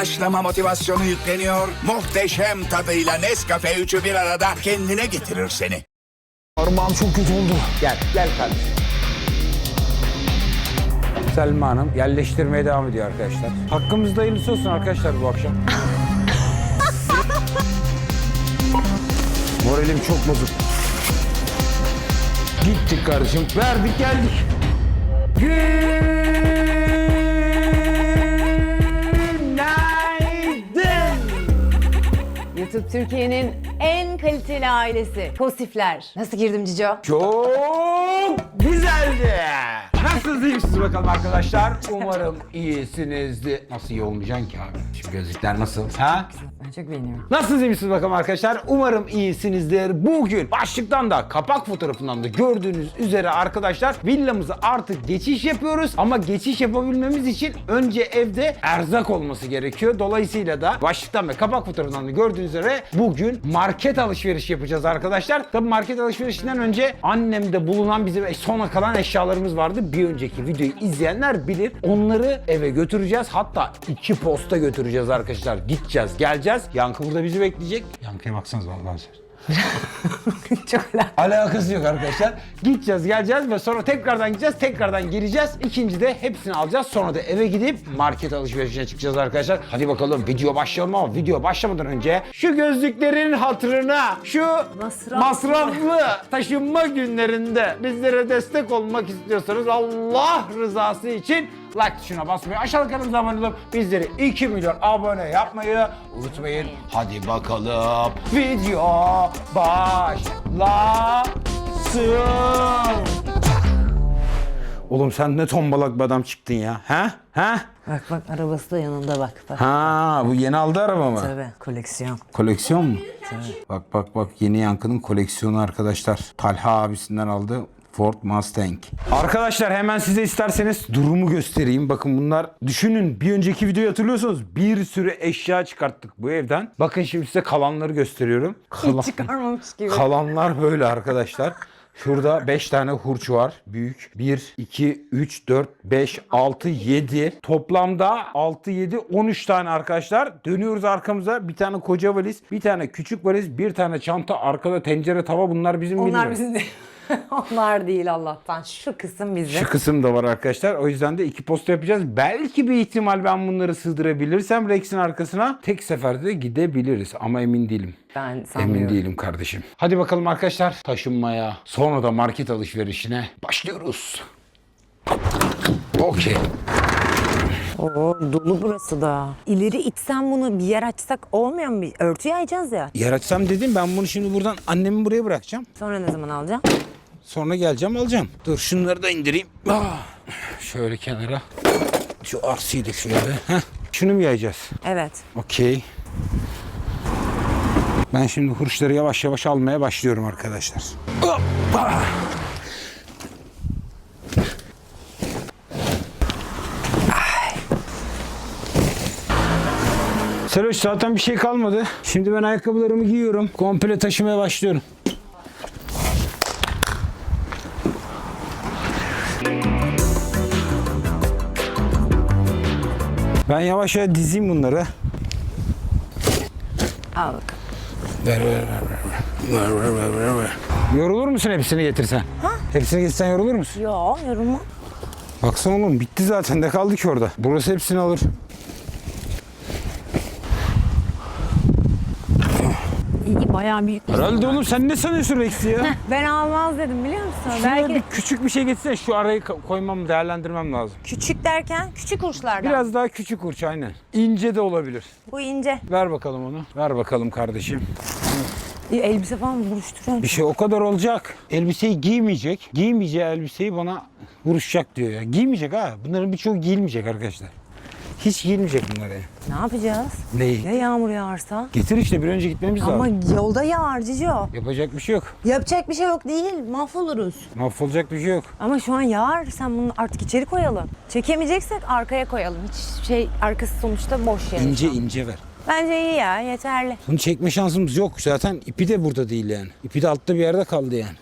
Başlama motivasyonu yükleniyor. Muhteşem tadıyla Nescafe 3'ü bir arada kendine getirir seni. Parmağım çok kötü oldu. Gel, gel kardeşim. Selma Hanım yerleştirmeye devam ediyor arkadaşlar. Hakkımızda hayırlısı olsun arkadaşlar bu akşam. Moralim çok bozuk. Gittik kardeşim. Verdik geldik. Günaydın. YouTube Türkiye'nin en kaliteli ailesi. Tosifler. Nasıl girdim Cico? Çok bakalım arkadaşlar? Umarım iyisinizdir. Nasıl iyi olmayacaksın ki abi? Şu gözlükler nasıl? Ha? Ben çok beğeniyorum. Nasılsınız iyi misiniz bakalım arkadaşlar? Umarım iyisinizdir. Bugün başlıktan da kapak fotoğrafından da gördüğünüz üzere arkadaşlar villamıza artık geçiş yapıyoruz. Ama geçiş yapabilmemiz için önce evde erzak olması gerekiyor. Dolayısıyla da başlıktan ve kapak fotoğrafından da gördüğünüz üzere bugün market alışverişi yapacağız arkadaşlar. Tabii market alışverişinden önce annemde bulunan bizim sona kalan eşyalarımız vardı. Bir önceki videoyu izleyenler bilir. Onları eve götüreceğiz. Hatta iki posta götüreceğiz arkadaşlar. Gideceğiz, geleceğiz. Yankı burada bizi bekleyecek. Yankı'ya baksanız vallahi çok alakalı. Alakası yok arkadaşlar. Gideceğiz, geleceğiz ve sonra tekrardan gideceğiz, tekrardan gireceğiz. İkinci de hepsini alacağız. Sonra da eve gidip market alışverişine çıkacağız arkadaşlar. Hadi bakalım video başlayalım ama video başlamadan önce şu gözlüklerin hatırına, şu Masraflı. masraflı taşınma günlerinde bizlere destek olmak istiyorsanız Allah rızası için like tuşuna basmayı, aşağıda kanalımıza abone olup bizleri 2 milyon abone yapmayı unutmayın. Hadi bakalım video başlasın. Oğlum sen ne tombalak bir adam çıktın ya. Ha? Ha? Bak bak arabası da yanında bak. Bak. Ha bu yeni aldı araba mı? Tabii koleksiyon. Koleksiyon mu? Bak bak bak yeni yankının koleksiyonu arkadaşlar. Talha abisinden aldı. Ford Mustang. Arkadaşlar hemen size isterseniz durumu göstereyim. Bakın bunlar düşünün bir önceki videoyu hatırlıyorsunuz. Bir sürü eşya çıkarttık bu evden. Bakın şimdi size kalanları gösteriyorum. Kalan- Çıkarmamış gibi. Kalanlar böyle arkadaşlar. Şurada 5 tane hurç var. Büyük. 1, 2, 3, 4, 5, 6, 7. Toplamda 6, 7, 13 tane arkadaşlar. Dönüyoruz arkamıza. Bir tane koca valiz, bir tane küçük valiz, bir tane çanta, arkada tencere, tava. Bunlar bizim Onlar bilmiyorum. bizim değil. Onlar değil Allah'tan. Şu kısım bizim. Şu kısım da var arkadaşlar. O yüzden de iki posta yapacağız. Belki bir ihtimal ben bunları sığdırabilirsem Rex'in arkasına tek seferde de gidebiliriz. Ama emin değilim. Ben sanmıyorum. Emin değilim kardeşim. Hadi bakalım arkadaşlar taşınmaya sonra da market alışverişine başlıyoruz. Okey. Oo, dolu burası da. İleri itsem bunu bir yer açsak olmuyor mu? Bir Örtü yayacağız ya. Yer açsam dedim ben bunu şimdi buradan annemi buraya bırakacağım. Sonra ne zaman alacağım? Sonra geleceğim alacağım. Dur şunları da indireyim. Ah, Şöyle kenara. Şu arsayı da şöyle. Heh. Şunu mu yayacağız? Evet. Okey. Ben şimdi hurçları yavaş yavaş almaya başlıyorum arkadaşlar. Hoppa! Seloş zaten bir şey kalmadı. Şimdi ben ayakkabılarımı giyiyorum. Komple taşımaya başlıyorum. Ben yavaş yavaş dizeyim bunları. Al bakalım. Ver ver ver ver. Ver ver ver ver ver. Yorulur musun hepsini getirsen? Ha? Hepsini getirsen yorulur musun? Ya yorulma. Baksana oğlum bitti zaten ne kaldı ki orada? Burası hepsini alır. İyi bayağı büyük. Herhalde oğlum sen ne sanıyorsun Rex'i ya? Ben almaz dedim biliyor musun? Şuraya Belki bir küçük bir şey getirsen şu arayı ko- koymam değerlendirmem lazım. küçük derken küçük uçlardan. Biraz daha küçük uç aynen. İnce de olabilir. Bu ince. Ver bakalım onu. Ver bakalım kardeşim. İyi, elbise falan. Bir şey o kadar olacak. Elbiseyi giymeyecek. Giymeyeceği elbiseyi bana vuruşacak diyor ya. Giymeyecek ha. Bunların birçoğu giyilmeyecek arkadaşlar. Hiç giyilmeyecek bunlar yani. Ne yapacağız? Neyi? Ya yağmur yağarsa? Getir işte bir önce gitmemiz Ama lazım. yolda yağar Cico. Yapacak bir şey yok. Yapacak bir şey yok değil. Mahvoluruz. Mahvolacak bir şey yok. Ama şu an yağar. Sen bunu artık içeri koyalım. Çekemeyeceksek arkaya koyalım. Hiç şey arkası sonuçta boş yer. İnce ince ver. Bence iyi ya yeterli. Bunu çekme şansımız yok. Zaten ipi de burada değil yani. İpi de altta bir yerde kaldı yani.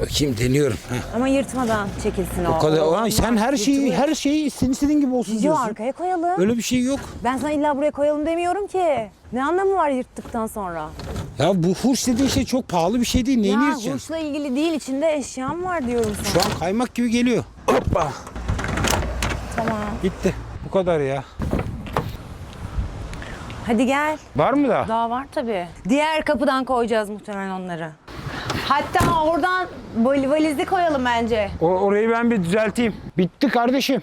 Bakayım deniyorum. Ama yırtmadan çekilsin o. O kadar. O- Ay, sen her şeyi Yırtılıyor. her şeyi senin istediğin gibi olsun Cici diyorsun. arkaya koyalım. Öyle bir şey yok. Ben sana illa buraya koyalım demiyorum ki. Ne anlamı var yırttıktan sonra? Ya bu hurç dediğin şey çok pahalı bir şey değil. Neyini ya yırtacaksın? hurçla ilgili değil içinde eşyam var diyorum sana. Şu an kaymak gibi geliyor. Hoppa. Tamam. Gitti. Bu kadar ya. Hadi gel. Var mı da? Daha var tabii. Diğer kapıdan koyacağız muhtemelen onları. Hatta oradan vali- valizi koyalım bence. O, orayı ben bir düzelteyim. Bitti kardeşim.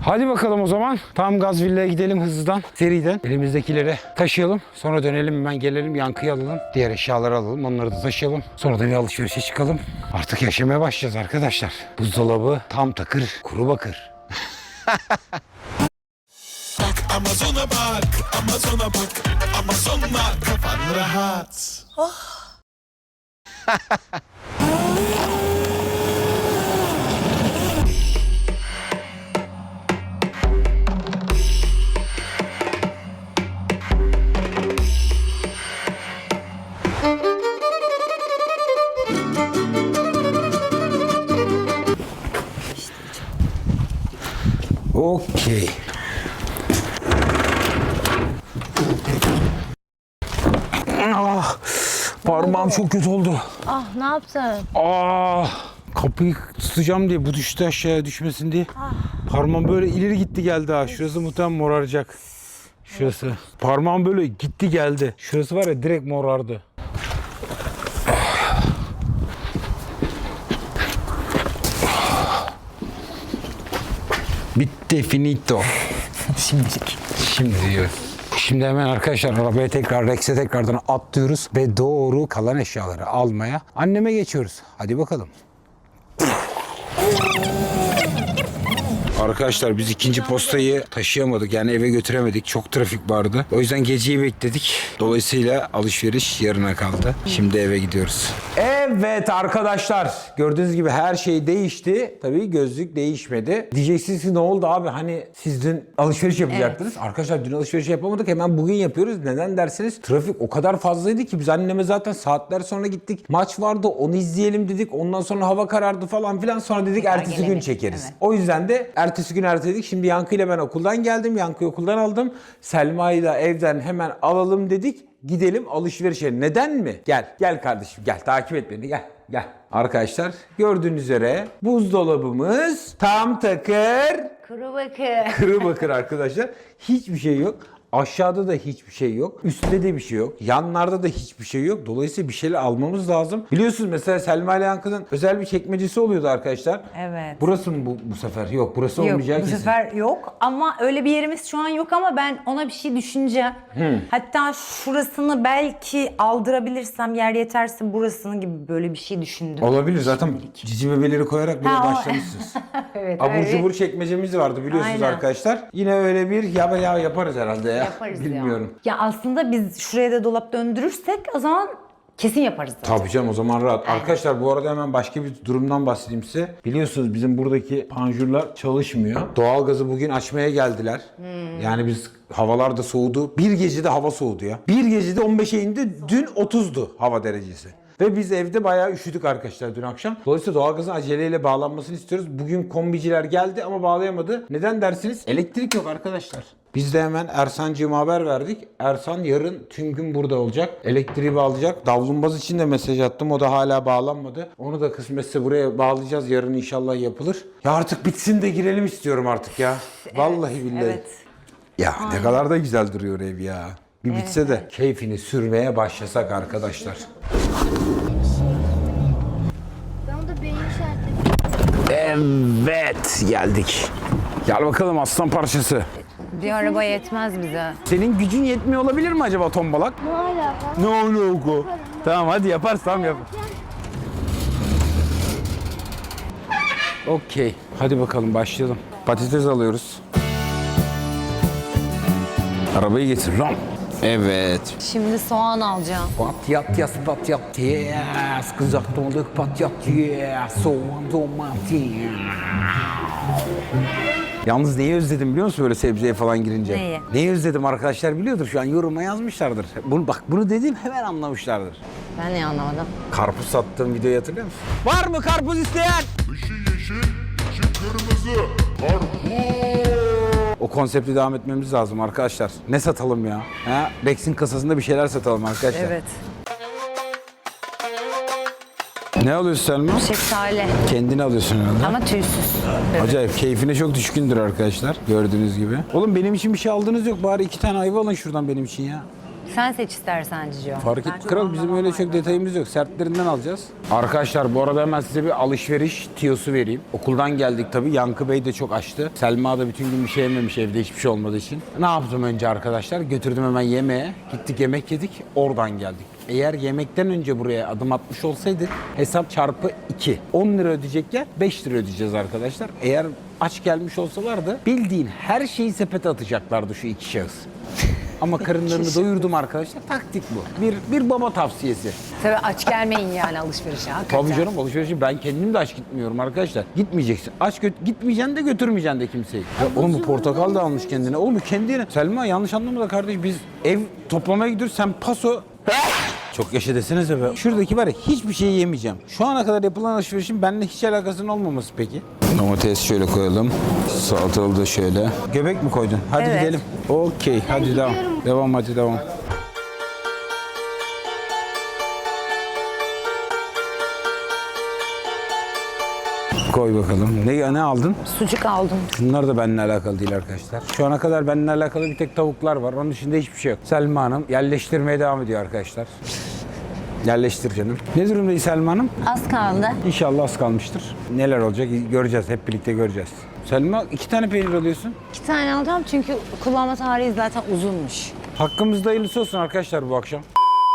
Hadi bakalım o zaman. Tam gaz villaya gidelim hızlıdan, seriden. Elimizdekileri taşıyalım. Sonra dönelim hemen gelelim yankıyı alalım. Diğer eşyaları alalım. Onları da taşıyalım. Sonra da bir alışverişe çıkalım. Artık yaşamaya başlayacağız arkadaşlar. Buzdolabı tam takır, kuru bakır. Amazon'a bak, Amazon'a bak, Amazon'la kafan rahat. Okey. Ah, parmağım çok kötü oldu. Ah ne yaptın? Ah, kapıyı tutacağım diye bu düştü aşağıya düşmesin diye. Parmağım böyle ileri gitti geldi ha. Şurası muhtemelen moraracak. Şurası. Parmağım böyle gitti geldi. Şurası var ya direkt morardı. Bitti finito. Şimdilik. Şimdi diyor. Şimdi hemen arkadaşlar arabaya tekrar Rex'e tekrardan atlıyoruz ve doğru kalan eşyaları almaya anneme geçiyoruz. Hadi bakalım. Arkadaşlar biz ikinci postayı taşıyamadık yani eve götüremedik. Çok trafik vardı. O yüzden geceyi bekledik. Dolayısıyla alışveriş yarına kaldı. Şimdi eve gidiyoruz. Evet arkadaşlar gördüğünüz gibi her şey değişti. Tabii gözlük değişmedi. Diyeceksiniz ki ne oldu abi hani siz dün alışveriş yapacaktınız. Arkadaşlar dün alışveriş yapamadık hemen bugün yapıyoruz. Neden derseniz trafik o kadar fazlaydı ki biz anneme zaten saatler sonra gittik. Maç vardı onu izleyelim dedik. Ondan sonra hava karardı falan filan. Sonra dedik ertesi gün çekeriz. Evet. O yüzden de ertesi gün erteledik. Şimdi Yankı ile ben okuldan geldim. Yankı'yı okuldan aldım. Selma'yı da evden hemen alalım dedik. Gidelim alışverişe. Neden mi? Gel. Gel kardeşim gel. Takip et beni. Gel. Gel. Arkadaşlar gördüğünüz üzere buzdolabımız tam takır Kuru bakır. kırı bakır arkadaşlar. Hiçbir şey yok. Aşağıda da hiçbir şey yok. Üstte de bir şey yok. Yanlarda da hiçbir şey yok. Dolayısıyla bir şeyler almamız lazım. Biliyorsunuz mesela Selma ile Yankı'nın özel bir çekmecesi oluyordu arkadaşlar. Evet. Burası mı bu, bu sefer? Yok burası Yok olmayacak bu kesin. sefer yok ama öyle bir yerimiz şu an yok ama ben ona bir şey düşüneceğim. Hatta şurasını belki aldırabilirsem yer yeterse burasını gibi böyle bir şey düşündüm. Olabilir zaten cici bebeleri koyarak buraya Ha, o- başlamışsınız. evet, Abur öyle. cubur çekmecemiz vardı biliyorsunuz Aynen. arkadaşlar. Yine öyle bir ya, ya yaparız herhalde ya. Yaparız Bilmiyorum. ya. Ya aslında biz şuraya da dolap döndürürsek o zaman kesin yaparız. zaten. Tabii canım o zaman rahat. Arkadaşlar bu arada hemen başka bir durumdan bahsedeyim size. Biliyorsunuz bizim buradaki panjurlar çalışmıyor. Doğalgazı bugün açmaya geldiler. Yani biz havalar da soğudu. Bir gecede hava soğudu ya. Bir gecede 15'e indi. Dün 30'du hava derecesi. Ve biz evde bayağı üşüdük arkadaşlar dün akşam. Dolayısıyla doğalgazın aceleyle bağlanmasını istiyoruz. Bugün kombiciler geldi ama bağlayamadı. Neden dersiniz? Elektrik yok arkadaşlar. Biz de hemen Ersancığıma haber verdik. Ersan yarın tüm gün burada olacak. Elektriği bağlayacak. Davlumbaz için de mesaj attım. O da hala bağlanmadı. Onu da kısmetse buraya bağlayacağız. Yarın inşallah yapılır. Ya artık bitsin de girelim istiyorum artık ya. Vallahi billahi. Evet. Ya ne kadar da güzel duruyor ev ya. Bir bitse de keyfini sürmeye başlasak arkadaşlar. Evet geldik. Gel bakalım aslan parçası. Bir araba yetmez bize. Senin gücün yetmiyor olabilir mi acaba tombalak? Ne alaka? Ne alaka? Tamam hadi yaparız tamam yap. Okey. Hadi bakalım başlayalım. Patates alıyoruz. Arabayı getir lan. Evet. Şimdi soğan alacağım. Patyat yas patyat yes. Kızartmalık patyat yes. Soğan domates. Yalnız neyi özledim biliyor musun böyle sebzeye falan girince? Neyi? Neyi özledim arkadaşlar biliyordur şu an yoruma yazmışlardır. Bunu, bak bunu dediğim hemen anlamışlardır. Ben niye anlamadım? Karpuz sattığım videoyu hatırlıyor musun? Var mı karpuz isteyen? Dışı yeşil, içi kırmızı. Karpuz. O konsepti devam etmemiz lazım arkadaşlar. Ne satalım ya? Ha? Rex'in kasasında bir şeyler satalım arkadaşlar. Evet. Ne alıyorsun Selma? Şeftali Kendini alıyorsun herhalde. ama tüysüz. Acayip keyfine çok düşkündür arkadaşlar gördüğünüz gibi. Oğlum benim için bir şey aldınız yok bari iki tane ayva alın şuradan benim için ya. Sen seç istersen Cicio. Fark et kral bizim öyle çok detayımız yok. Sertlerinden alacağız. Arkadaşlar bu arada hemen size bir alışveriş tiyosu vereyim. Okuldan geldik tabii. Yankı Bey de çok açtı. Selma da bütün gün bir şey yememiş evde hiçbir şey olmadığı için. Ne yaptım önce arkadaşlar? Götürdüm hemen yemeğe. Gittik yemek yedik. Oradan geldik. Eğer yemekten önce buraya adım atmış olsaydık hesap çarpı 2. 10 lira ödeyecek yer 5 lira ödeyeceğiz arkadaşlar. Eğer aç gelmiş olsalardı bildiğin her şeyi sepete atacaklardı şu iki şahıs. Ama karınlarını doyurdum arkadaşlar. Taktik bu. Bir, bir baba tavsiyesi. Tabii aç gelmeyin yani alışverişe. hakikaten. Tabii canım alışverişi ben kendim de aç gitmiyorum arkadaşlar. Gitmeyeceksin. Aç gö- gitmeyeceksin de götürmeyeceksin de kimseyi. Ya oğlum bu portakal da almış kendine. Oğlum bu kendine. Selma yanlış anlama da kardeş biz ev toplamaya gidiyoruz. Sen paso çok yaşa desenize be. Şuradaki var ya hiçbir şey yemeyeceğim. Şu ana kadar yapılan alışverişin benimle hiç alakasının olmaması peki. Domates şöyle koyalım. Salatalı da şöyle. Göbek mi koydun? Hadi Evet. gidelim. Okey hadi devam. Devam hadi devam. Koy bakalım. Ne, ne aldın? Sucuk aldım. Bunlar da benimle alakalı değil arkadaşlar. Şu ana kadar benimle alakalı bir tek tavuklar var. Onun dışında hiçbir şey yok. Selma Hanım yerleştirmeye devam ediyor arkadaşlar. Yerleştir canım. Ne durumdayız Selma Hanım? Az kaldı. İnşallah az kalmıştır. Neler olacak göreceğiz. Hep birlikte göreceğiz. Selma iki tane peynir alıyorsun. İki tane alacağım çünkü kullanma tarihi zaten uzunmuş. Hakkımızda hayırlısı olsun arkadaşlar bu akşam.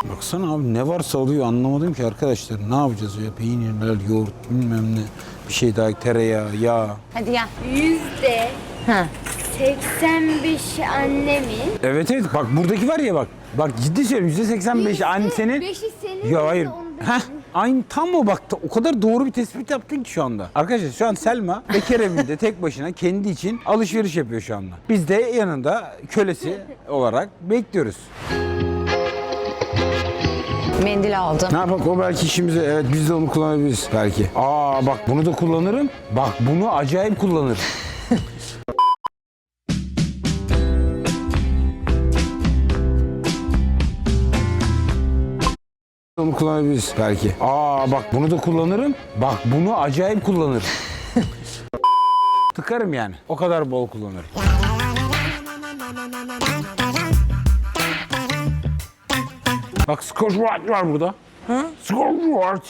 Baksana abi ne varsa alıyor anlamadım ki arkadaşlar. Ne yapacağız ya? Peynirler, yoğurt bilmem ne. Bir şey daha tereyağı, yağ. Hadi gel. Yüzde Ha. 85 annemin. Evet evet bak buradaki var ya bak. Bak ciddi söylüyorum yüzde 85 anne senin. Beşi senin. Ya hayır. Heh, aynı tam o bak o kadar doğru bir tespit yaptın ki şu anda. Arkadaşlar şu an Selma bekar evinde tek başına kendi için alışveriş yapıyor şu anda. Biz de yanında kölesi olarak bekliyoruz. Mendil aldım. Ne yapak o belki işimize evet biz de onu kullanabiliriz belki. Aa bak bunu da kullanırım. Bak bunu acayip kullanırım. onu kullanabiliriz belki. Aa bak bunu da kullanırım. Bak bunu acayip kullanırım. Tıkarım yani. O kadar bol kullanırım. Bak Scotch White var burada. Scotch White.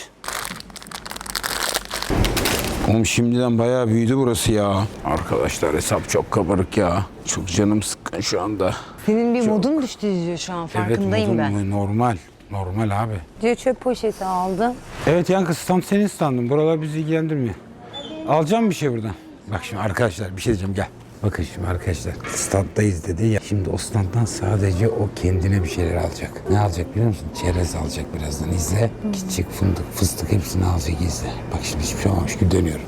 Oğlum şimdiden bayağı büyüdü burası ya. Arkadaşlar hesap çok kabarık ya. Çok canım sıkkın şu anda. Senin bir modun düştü diyor şu an farkındayım modum ben. Normal. Normal abi. Diyor çöp poşeti aldım. Evet Yankı stand senin standın. Buralar bizi ilgilendirmiyor. Alacağım bir şey buradan. Bak şimdi arkadaşlar bir şey diyeceğim gel. Bakın şimdi arkadaşlar standdayız dedi ya. Şimdi o standdan sadece o kendine bir şeyler alacak. Ne alacak biliyor musun? Çerez alacak birazdan izle. Gidecek fındık, fıstık hepsini alacak izle. Bak şimdi hiçbir şey olmamış gibi dönüyorum.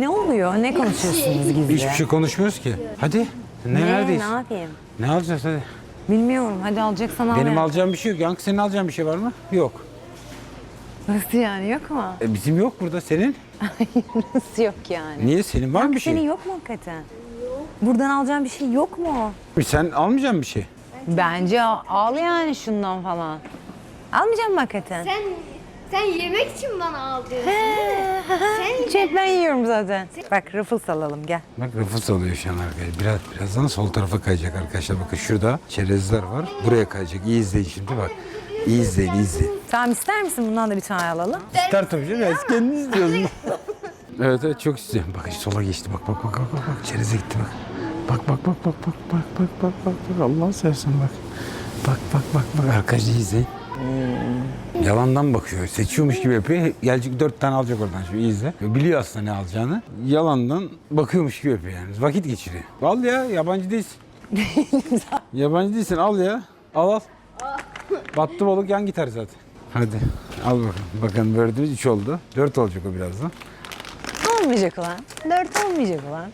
Ne oluyor? Ne konuşuyorsunuz gizli? Hiçbir şey konuşmuyoruz ki. Hadi. Ne, Ne, neredeyiz? ne yapayım? Ne alacağız hadi. Bilmiyorum. Hadi alacaksan al. Benim ya. alacağım bir şey yok. Yankı senin alacağın bir şey var mı? Yok. Nasıl yani yok mu? E, bizim yok burada. Senin? Nasıl yok yani? Niye? Senin var mı bir şey? Senin yok mu hakikaten? Buradan alacağın bir şey yok mu? Sen almayacaksın bir şey. Bence al, al yani şundan falan. Almayacağım mı hakikaten? Sen sen yemek için bana aldın. Sen et ben yiyorum zaten. Bak Ruffles alalım gel. Bak rıfız alıyor şu an arkadaşlar. Biraz, birazdan sol tarafa kayacak arkadaşlar. Bakın şurada çerezler var. Buraya kayacak. İyi izleyin şimdi bak. İyi izleyin, iyi izleyin. Tamam ister misin bundan da bir tane alalım? İster tabii canım. Ben kendiniz istiyorsun. evet evet çok istiyorum. Bakın sola geçti. Bak bak bak bak bak. bak. Çereze gitti bak. Bak bak bak bak bak bak bak bak bak bak. Allah seversen bak. Bak bak bak bak. Arkadaşlar iyi izleyin. Yalandan bakıyor. Seçiyormuş gibi yapıyor. Gelecek dört tane alacak oradan. Şimdi izle. Biliyor aslında ne alacağını. Yalandan bakıyormuş gibi yapıyor yani. Vakit geçiriyor. Al ya yabancı değilsin. yabancı değilsin al ya. Al al. Battı balık yan gitar zaten. Hadi al bakalım. Bakın gördünüz 3 oldu. 4 olacak o birazdan. Olmayacak ulan. Dört olmayacak ulan.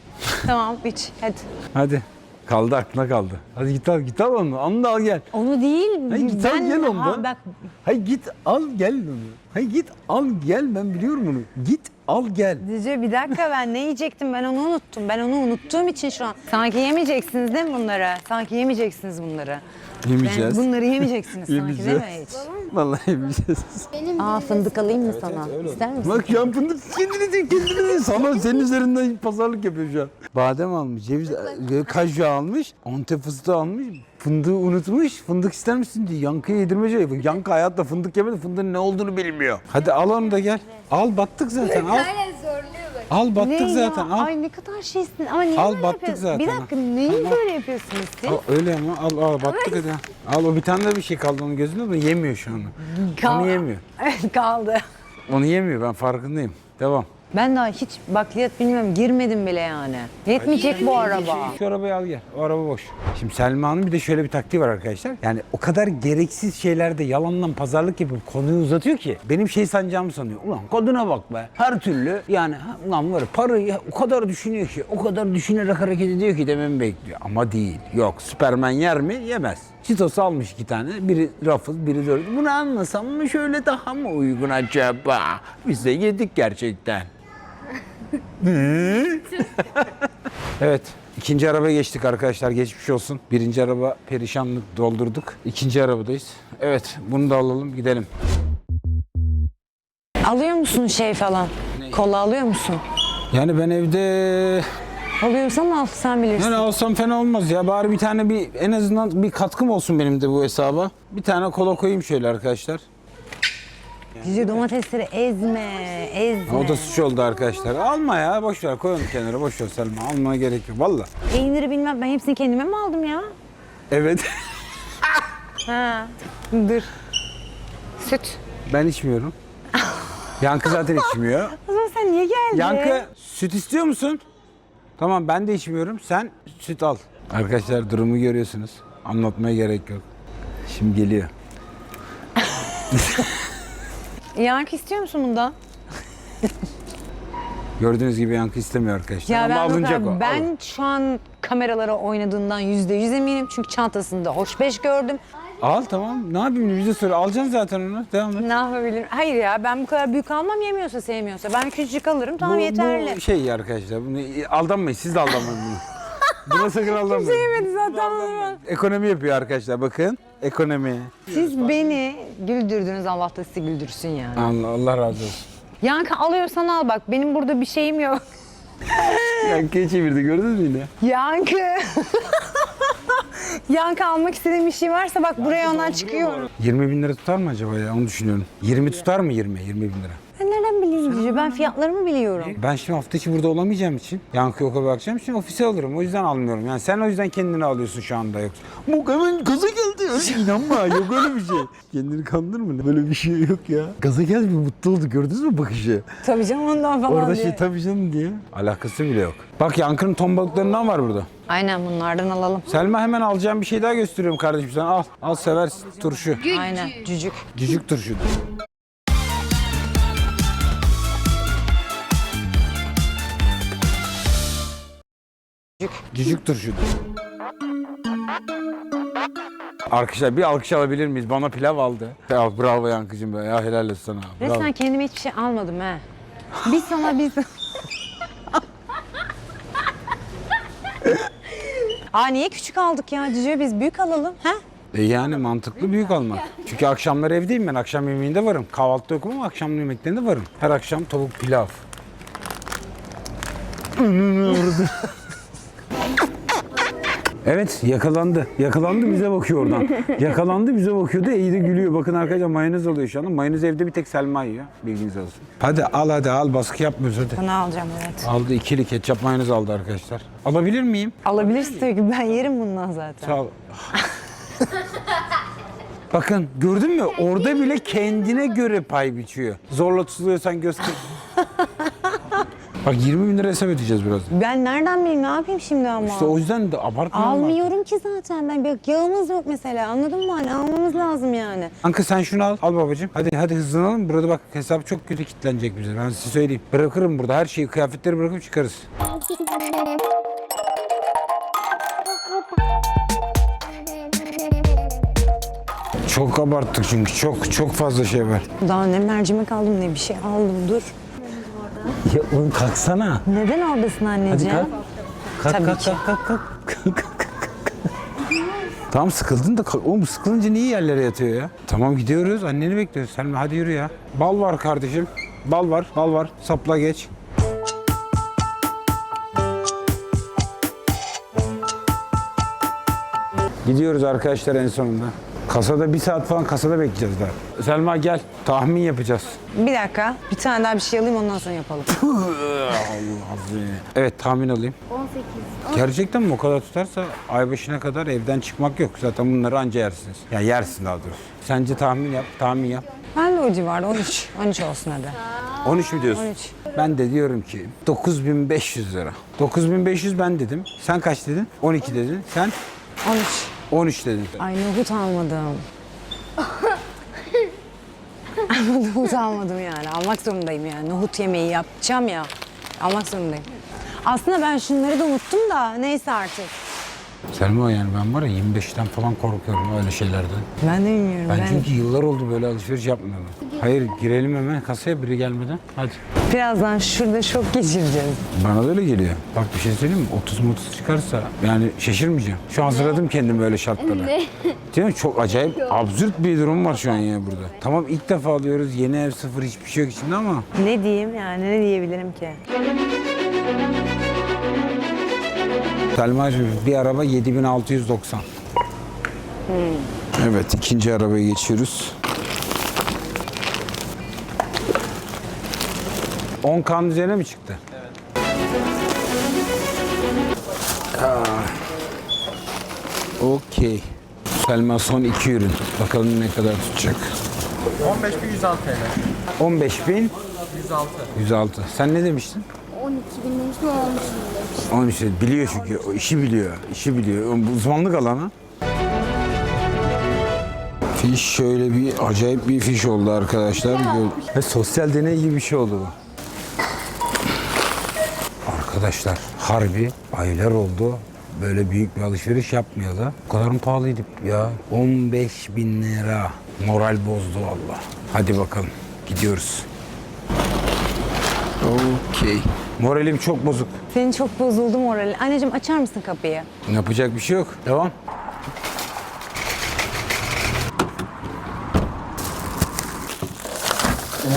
Tamam üç hadi. Hadi. Kaldı aklına kaldı. Hadi git al git al onu. Onu da al gel. Onu değil. Hayır git al gel Ha, ondan. bak Hayır git al gel onu. Hayır git al gel ben biliyorum onu. Git al gel. Dice bir dakika ben ne yiyecektim ben onu unuttum. Ben onu unuttuğum için şu an. Sanki yemeyeceksiniz değil mi bunları? Sanki yemeyeceksiniz bunları. Yemeyeceğiz. Ben, bunları yemeyeceksiniz sanki değil mi Yemeyeceğiz. hiç? Vallahi yemeyeceğiz. Benim Aa fındık alayım mı sana? İster misin? Bak ya fındık kendini değil kendini değil. Sana senin üzerinden pazarlık yapıyor şu an. Badem almış, ceviz, e, kaju almış, antep fıstığı almış. Fındığı unutmuş. Fındık ister misin diye yankıya yedirmece yapıyor. Yankı hayatta fındık yemedi. Fındığın ne olduğunu bilmiyor. Hadi al onu da gel. Al battık zaten al. Aynen zorluyor. Al battık Ne ya? zaten al. Ay ne kadar şeysin. Ama niye Al, böyle battık yapıyorsun? zaten, Bir dakika neyi Tamam. böyle yapıyorsunuz siz? Al, öyle ama al al battık hadi. Al o bir tane de bir şey kaldı onun gözünde ama yemiyor şu an. Kal- Onu yemiyor. Kaldı. Onu yemiyor ben farkındayım. Devam. Ben daha hiç bakliyat bilmiyorum girmedim bile yani. Yetmeyecek bu araba. Şu arabayı al gel. O araba boş. Şimdi Selma'nın bir de şöyle bir taktiği var arkadaşlar. Yani o kadar gereksiz şeylerde yalandan pazarlık yapıp konuyu uzatıyor ki benim şey sancağımı sanıyor. Ulan kadına bak be. Her türlü yani ha, ulan var ya, parayı o kadar düşünüyor ki o kadar düşünerek hareket ediyor ki dememi bekliyor. Ama değil. Yok Süpermen yer mi? Yemez. Çitos almış iki tane. Biri Ruffles, biri dört. Bunu anlasam mı şöyle daha mı uygun acaba? Biz de yedik gerçekten. Evet. ikinci arabaya geçtik arkadaşlar. Geçmiş olsun. Birinci araba perişanlık doldurduk. İkinci arabadayız. Evet. Bunu da alalım. Gidelim. Alıyor musun şey falan? Kola alıyor musun? Yani ben evde Alıyorsan al sen bilirsin. yani alsam fena olmaz ya. Bari bir tane bir en azından bir katkım olsun benim de bu hesaba. Bir tane kola koyayım şöyle arkadaşlar. Cici domatesleri ezme, ezme. O da suç oldu arkadaşlar. Alma ya. Boş ver. Koy onu kenara. Boş ver Selma. Almaya gerek yok. Valla. Peyniri bilmem ben hepsini kendime mi aldım ya? Evet. Ha. Dur. Süt. ben içmiyorum. Yankı zaten içmiyor. O zaman sen niye geldin? Yankı süt istiyor musun? Tamam ben de içmiyorum. Sen süt al. Arkadaşlar durumu görüyorsunuz. Anlatmaya gerek yok. Şimdi geliyor. Yankı istiyor musun bundan? Gördüğünüz gibi yankı istemiyor arkadaşlar. Ya Ama ben, alınacak o. ben Alın. şu an kameralara oynadığından yüzde yüz eminim. Çünkü çantasında hoş beş gördüm. Al tamam. Ne yapayım? Bize söyle. Alacaksın zaten onu. Devam et. Ne yapabilirim? Hayır ya ben bu kadar büyük almam yemiyorsa sevmiyorsa. Ben küçücük alırım tamam bu, yeterli. Bu şey arkadaşlar. Bunu aldanmayın. Siz de aldanmayın bunu. Buna sakın aldanmayın. Yemedi zaten. Ekonomi yapıyor arkadaşlar. Bakın. Ekonomi. Siz beni güldürdünüz Allah da sizi güldürsün yani. Allah, Allah razı olsun. Yankı alıyorsan al bak benim burada bir şeyim yok. Yankı'ya çevirdi. Gördünüz mü yine? Yankı. Yankı almak istediğim bir şey varsa bak buraya ondan çıkıyorum. 20 bin lira tutar mı acaba ya? Onu düşünüyorum. 20 tutar mı 20? 20 bin lira. Ben nereden bileyim Cici? Ben fiyatlarımı biliyorum. Ben şimdi hafta içi burada olamayacağım için, yankı yoka bakacağım için ofise alırım. O yüzden almıyorum. Yani sen o yüzden kendini alıyorsun şu anda yoksa. Bu hemen gaza geldi. Öyle inanma yok öyle bir şey. Kendini kandırma. Böyle bir şey yok ya. Gaza geldi bir mutlu oldu. Gördünüz mü bakışı? Tabii canım ondan falan Orada diye. şey tabii canım diye. Alakası bile yok. Bak yankının ton balıklarından var burada. Aynen bunlardan alalım. Selma hemen alacağım bir şey daha gösteriyorum kardeşim sana. Al. Al seversin turşu. Aynen cücük. Cücük turşu. Cücük turşu. Arkadaşlar bir alkış alabilir miyiz? Bana pilav aldı. Ya bravo Yankıcığım be. Ya helal olsun sana. Bravo. Resmen kendime hiçbir şey almadım he. Biz sana biz... Aa niye küçük aldık ya Cici? Biz büyük alalım. He? E yani mantıklı büyük almak. Çünkü akşamlar evdeyim ben. Akşam yemeğinde varım. Kahvaltıda yokum ama akşam yemeklerinde varım. Her akşam tavuk pilav. Evet yakalandı. Yakalandı bize bakıyor oradan. Yakalandı bize bakıyordu. İyi de gülüyor. Bakın arkadaşlar mayonez alıyor şu anda. Mayonez evde bir tek Selma yiyor. Bilginiz olsun. Hadi al hadi al. Baskı yapmıyoruz hadi. Bunu alacağım evet. Aldı ikili ketçap mayonez aldı arkadaşlar. Alabilir miyim? Alabilirsin tabii ki ben yerim bundan zaten. Sağ ol. Bakın gördün mü? Orada bile kendine göre pay biçiyor. Zorla tutuluyorsan göster. Bak 20 bin lira hesap ödeyeceğiz biraz. Ben nereden bileyim ne yapayım şimdi ama? İşte o yüzden de abartma. Almıyorum ki zaten ben. Bir yağımız yok mesela anladın mı? Hani almamız lazım yani. Anka sen şunu al. Al babacığım. Hadi hadi hızlanalım. Burada bak hesap çok kötü kilitlenecek bize. Ben size söyleyeyim. Bırakırım burada her şeyi, kıyafetleri bırakıp çıkarız. Çok abarttık çünkü çok çok fazla şey var. Daha ne mercimek aldım ne bir şey aldım dur. Ya oğlum kalksana. Neden oradasın anneciğim? Hadi kalk. Kalk Tabii kalk, ki. kalk kalk kalk. Kalk. Tamam sıkıldın da. Oğlum sıkılınca niye yerlere yatıyor ya? Tamam gidiyoruz anneni bekliyoruz. Selma hadi yürü ya. Bal var kardeşim. Bal var bal var. Sapla geç. Gidiyoruz arkadaşlar en sonunda. Kasada bir saat falan kasada bekleyeceğiz daha. Selma gel. Tahmin yapacağız. Bir dakika bir tane daha bir şey alayım ondan sonra yapalım. Evet tahmin alayım. 18. Gerçekten mi o kadar tutarsa ay başına kadar evden çıkmak yok. Zaten bunları anca yersiniz. Ya yersin daha doğrusu. Sence tahmin yap, tahmin yap. ben de o civarda 13. 13 olsun hadi. 13 mü diyorsun? 13. Ben de diyorum ki 9500 lira. 9500 ben dedim. Sen kaç dedin? 12 dedin. Sen 13. 13 dedin. Ay nohut almadım. nohut almadım yani. Almak zorundayım yani. Nohut yemeği yapacağım ya. Almak zorundayım. Aslında ben şunları da unuttum da neyse artık. Selma yani ben var ya 25'ten falan korkuyorum öyle şeylerden. Ben de bilmiyorum. Ben Ben, çünkü yıllar oldu böyle alışveriş yapmıyordum. Hayır girelim hemen kasaya biri gelmeden. Hadi. birazdan şurada şok geçireceğiz. Bana da öyle geliyor. Bak bir şey söyleyeyim mi? 30 30 çıkarsa yani şaşırmayacağım. Şu an hazırladım kendimi böyle şartlara. Değil mi? Çok acayip absürt bir durum var şu an ya burada. Tamam ilk defa alıyoruz. Yeni ev sıfır hiçbir şey yok içinde ama Ne diyeyim yani ne diyebilirim ki? Selma'cığım bir araba 7690. Evet ikinci arabaya geçiyoruz. 10 kan üzerine mi çıktı? Evet. Okey. Selma son iki ürün. Bakalım ne kadar tutacak. 15.106 TL. 15 bin 106. 106. Sen ne demiştin? 12 bin 13 bin Onun işte biliyor çünkü. O işi biliyor. işi biliyor. Uzmanlık alanı. Fiş şöyle bir acayip bir fiş oldu arkadaşlar. Ve sosyal deney gibi bir şey oldu bu. Arkadaşlar harbi aylar oldu. Böyle büyük bir alışveriş yapmayalı. O kadar mı pahalıydı ya? 15 bin lira. Moral bozdu valla. Hadi bakalım gidiyoruz. Okey. Moralim çok bozuk. Senin çok bozuldu morali. Anneciğim açar mısın kapıyı? Yapacak bir şey yok. Devam.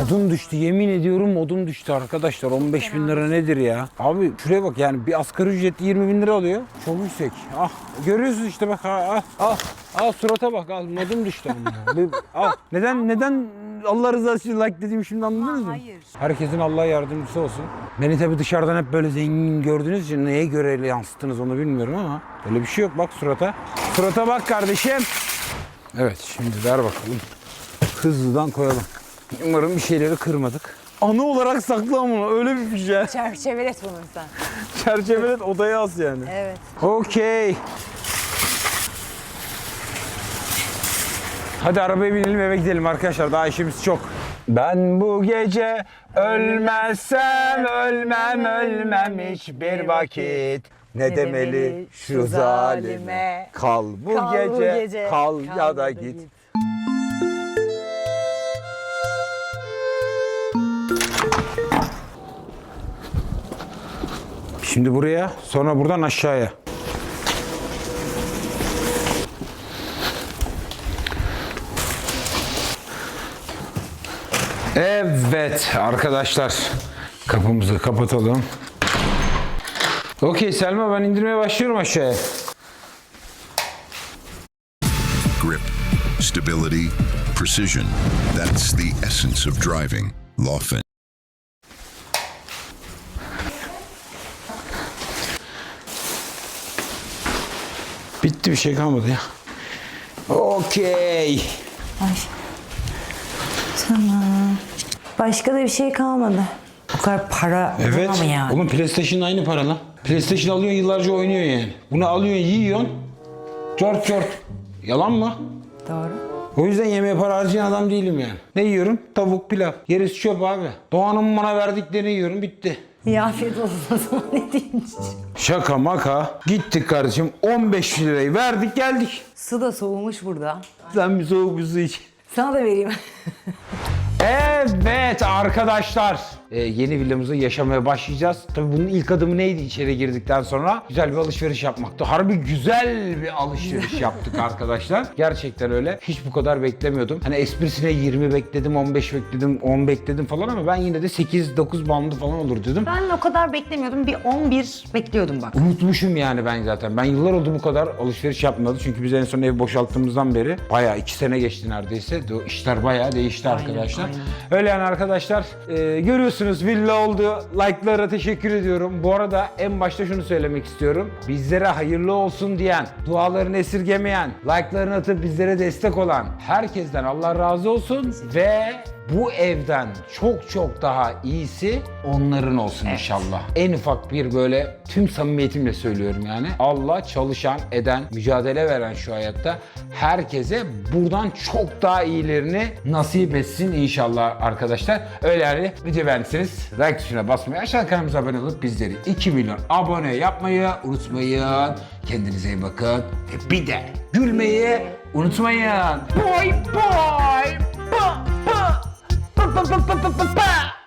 Modum düştü yemin ediyorum modum düştü arkadaşlar 15 bin lira nedir ya? Abi şuraya bak yani bir asgari ücret 20 bin lira alıyor. Çok yüksek. Ah görüyorsunuz işte bak ah ah ah, ah surata bak al modum düştü. Bir- al. Neden neden Allah rızası için like dediğimi şimdi anladınız mı? Hayır. Herkesin Allah yardımcısı olsun. Beni tabii dışarıdan hep böyle zengin gördüğünüz için neye göre yansıttınız onu bilmiyorum ama öyle bir şey yok bak surata. Surata bak kardeşim. Evet şimdi ver bakalım. Hızlıdan koyalım. Umarım bir şeyleri kırmadık. Anı olarak sakla ama öyle bir şey. Çerçevelet bunu sen. Çerçevelet odaya as yani. Evet. Okey. Hadi arabaya binelim eve gidelim arkadaşlar. Daha işimiz çok. Ben bu gece ölmezsem ölmem ölmem hiçbir vakit. Ne, demeli şu zalime kal bu Kal bu gece, gece, kal, ya da git. Şimdi buraya sonra buradan aşağıya. Evet arkadaşlar kapımızı kapatalım. Okey Selma ben indirmeye başlıyorum aşağıya. Grip, stability, precision. That's the essence of driving. Lawfin. Bitti bir şey kalmadı ya. Okey. Ay. Tamam. Başka da bir şey kalmadı. Bu kadar para Evet. buna mı yani? Oğlum PlayStation aynı para lan. PlayStation alıyorsun yıllarca oynuyor yani. Bunu alıyorsun yiyorsun. Çort çort. Yalan mı? Doğru. O yüzden yemeğe para harcayan adam değilim yani. Ne yiyorum? Tavuk, pilav. Gerisi çöp abi. Doğan'ın bana verdiklerini yiyorum bitti. İyi afiyet olsun o zaman ne diyeyim. Şaka maka. Gittik kardeşim 15 lirayı verdik geldik. Su da soğumuş burada. Sen bir soğuk bir su iç. Sana da vereyim. Evet arkadaşlar. Ee, yeni villamızda yaşamaya başlayacağız. Tabii bunun ilk adımı neydi içeri girdikten sonra? Güzel bir alışveriş yapmaktı. Harbi güzel bir alışveriş yaptık arkadaşlar. Gerçekten öyle. Hiç bu kadar beklemiyordum. Hani esprisine 20 bekledim, 15 bekledim, 10 bekledim falan ama ben yine de 8-9 bandı falan olur dedim. Ben o kadar beklemiyordum. Bir 11 bekliyordum bak. Unutmuşum yani ben zaten. Ben yıllar oldu bu kadar alışveriş yapmadı. Çünkü biz en son ev boşalttığımızdan beri bayağı iki sene geçti neredeyse. De- İşler bayağı değişti arkadaşlar. Öyle yani arkadaşlar. e, görüyorsunuz villa oldu. Like'lara teşekkür ediyorum. Bu arada en başta şunu söylemek istiyorum. Bizlere hayırlı olsun diyen, dualarını esirgemeyen, like'larını atıp bizlere destek olan herkesten Allah razı olsun ve bu evden çok çok daha iyisi onların olsun inşallah. En ufak bir böyle tüm samimiyetimle söylüyorum yani. Allah çalışan, eden, mücadele veren şu hayatta herkese buradan çok daha iyilerini nasip etsin inşallah arkadaşlar. Öyle yani video beğendiyseniz like tuşuna basmayı, aşağı kanalımıza abone olup bizleri 2 milyon abone yapmayı unutmayın. Kendinize iyi bakın ve bir de gülmeyi unutmayın. Bye bye. Bye bye. Pá, pá, pá, pá, pá, pá.